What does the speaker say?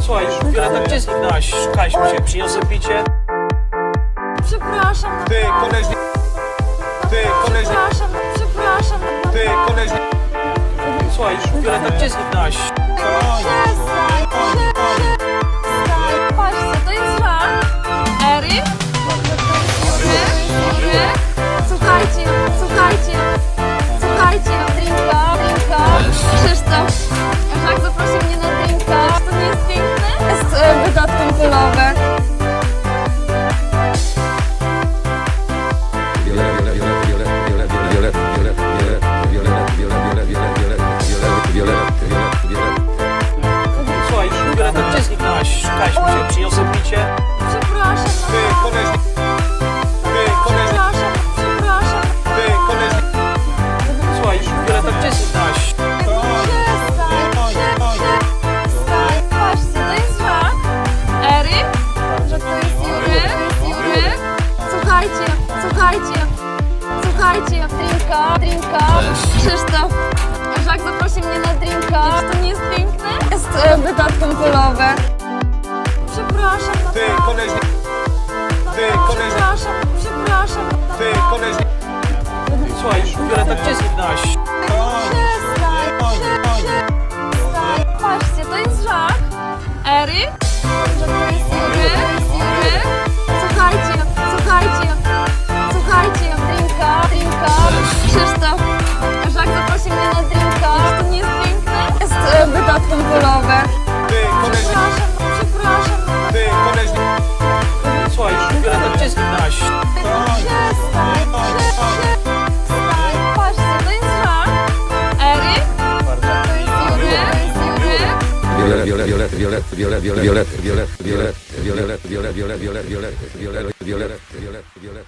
Słuchaj, Grata, gdzie zginęłaś? Szukaliśmy cię, przyniosę picie. Przepraszam. Ty, koleś... Ty, koleś... Przepraszam, przepraszam. Ty, koleś... Słuchaj, Grata, gdzie zginęłaś? Bye. Słuchajcie, słuchajcie, drinka, drinka, Krzysztof, Żak zaprosił mnie na drinka, to jest piękne? Jest. Przepraszam, naprawdę. Ty, koleś... Ty. Przepraszam, Ty, koleś... Słuchaj, biorę tak 10 na Ready? violet, violet, violet, violet, violet, violet, violet, violet, violet, violet, violet, violet, violet, violet, violet, violet, violet,